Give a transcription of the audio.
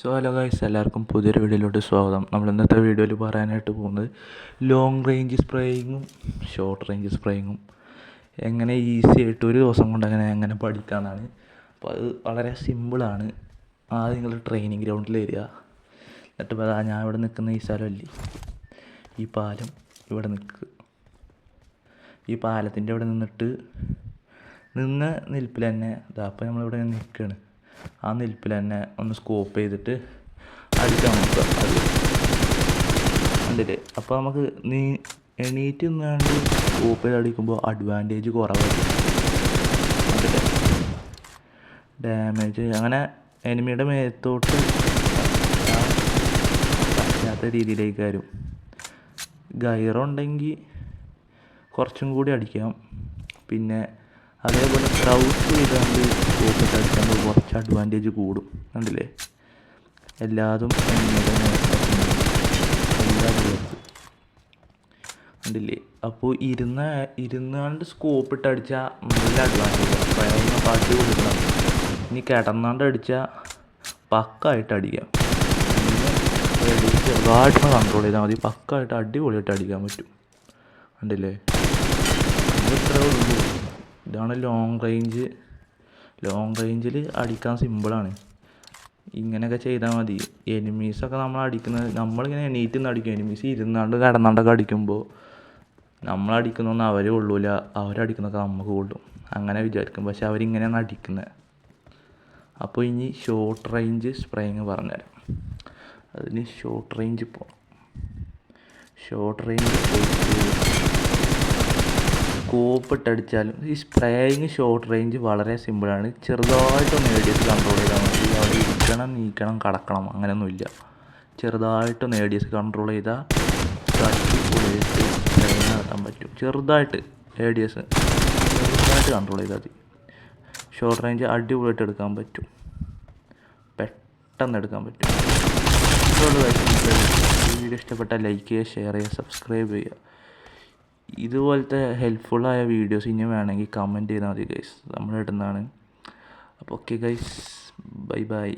So hello guys എല്ലാവർക്കും പുതിയൊരു വീഡിയോയിലോട്ട് സ്വാഗതം. നമ്മൾ ഇന്നത്തെ വീഡിയോയിൽ പറയാനായിട്ട് പോകുന്നത് ലോങ് റേഞ്ച് സ്പ്രേയിങ്ങും ഷോർട്ട് റേഞ്ച് സ്പ്രേയിങ്ങും എങ്ങനെ ഈസി ആയിട്ട് ഒരു ദിവസം കൊണ്ട് അങ്ങനെ എങ്ങനെ പഠിക്കാമെന്നാണ് അപ്പോൾ അത് വളരെ സിമ്പിളാണ് ആദ്യം നിങ്ങൾ ട്രെയിനിങ് ഗ്രൗണ്ടിൽ വരിക. എന്നിട്ട് പറയാം ഞാൻ ഇവിടെ നിൽക്കുന്ന ഈ സ്ഥലമല്ലേ? ഈ പാലം ഇവിടെ നിൽക്കുക ഈ പാലത്തിന്റെ അവിടെ നിന്നിട്ട് നിന്ന നിൽപ്പിൽ തന്നെ ഇതാ അപ്പോൾ നമ്മളിവിടെ നിൽക്കുകയാണ് ആ നിൽപ്പിൽ തന്നെ ഒന്ന് സ്കോപ്പ് ചെയ്തിട്ട് അടിക്കാൻ നോക്കുക. അത് കണ്ടില്ലേ? അപ്പോൾ നമുക്ക് നീ എണീറ്റ് നിന്നാണ്ട് സ്കോപ്പ് ചെയ്ത് അടിക്കുമ്പോൾ അഡ്വാന്റേജ് കുറവായിരിക്കും. ഡാമേജ് അങ്ങനെ എനിമിയുടെ മേത്തോട്ട് പറ്റാത്ത രീതിയിലേക്ക് വരും. ഗൈറുണ്ടെങ്കിൽ കുറച്ചും കൂടി അടിക്കാം. പിന്നെ അതേപോലെ ക്രൗച്ച് ചെയ്താണ്ട് സ്കോപ്പിട്ട് അടിക്കുമ്പോൾ കുറച്ച് അഡ്വാന്റേജ് കൂടും. കണ്ടില്ലേ? എല്ലാതും എല്ലാ കണ്ടില്ലേ? അപ്പോൾ ഇരുന്ന ഇരുന്നാണ്ട് സ്കോപ്പ് ഇട്ട് അടിച്ചാൽ നല്ല അഡ്വാന്റേജ് പഴയ പാട്ടി കൊടുക്കണം. ഇനി കിടന്നാണ്ട് അടിച്ചാൽ പക്കായിട്ട് അടിക്കാം. പിന്നെ ചെറുതായിട്ട് കൺട്രോൾ ചെയ്താൽ മതി. പക്കായിട്ട് അടിപൊളിയായിട്ട് അടിക്കാൻ പറ്റും. കണ്ടില്ലേ? ഇത് ഇത്രേ ഉള്ളൂ. ഇതാണ് ലോങ് റേഞ്ച് ലോങ് റേഞ്ചിൽ അടിക്കാൻ സിമ്പിളാണ് ഇങ്ങനെയൊക്കെ ചെയ്താൽ മതി. എനിമീസൊക്കെ നമ്മൾ അടിക്കുന്നത് നമ്മളിങ്ങനെ എണീറ്റ് നിന്ന് അടിക്കും. എനിമീസ് ഇരുന്നാണ്ട് കിടന്നാണ്ടൊക്കെ അടിക്കുമ്പോൾ നമ്മളടിക്കുന്നൊന്നും അവരെ കൊള്ളൂല. അവരടിക്കുന്നൊക്കെ നമുക്ക് കൊള്ളും. അങ്ങനെ വിചാരിക്കും. പക്ഷെ അവരിങ്ങനെയാണ് അടിക്കുന്നത് അപ്പോൾ ഇനി ഷോർട്ട് റേഞ്ച് സ്പ്രേയിങ് പറഞ്ഞുതരാം. അതിന് ഷോർട്ട് റേഞ്ച് പോകണം ഷോർട്ട് റേഞ്ച് പോയിട്ട് സ്കോപ്പ് ഇട്ടടിച്ചാലും ഈ സ്പ്രേയിങ് ഷോർട്ട് റേഞ്ച് വളരെ സിമ്പിളാണ് ചെറുതായിട്ടൊന്ന് ഏഡിയസ് കൺട്രോൾ ചെയ്താൽ മതി. അവിടെ ഇരിക്കണം നീക്കണം കടക്കണം അങ്ങനെയൊന്നുമില്ല. ചെറുതായിട്ടൊന്ന് ഏഡിയസ് കൺട്രോൾ ചെയ്താൽ നടത്താൻ പറ്റും. ചെറുതായിട്ട് ഏഡിയസ് ചെറുതായിട്ട് കൺട്രോൾ ചെയ്താൽ മതി. ഷോർട്ട് റേഞ്ച് അടിപൊളിയായിട്ട് എടുക്കാൻ പറ്റും. പെട്ടെന്ന് എടുക്കാൻ പറ്റും. വീഡിയോ ഇഷ്ടപ്പെട്ടാൽ ലൈക്ക് ചെയ്യുക ഷെയർ ചെയ്യുക സബ്സ്ക്രൈബ് ചെയ്യുക. ഇതുപോലത്തെ ഹെൽപ്ഫുള്ളായ വീഡിയോസ് ഇനി വേണമെങ്കിൽ കമന്റ് ചെയ്താൽ മതി ഗൈസ് നമ്മൾ ഇടുന്നതാണ് അപ്പോൾ ഓക്കെ ഗൈസ് ബൈ ബൈ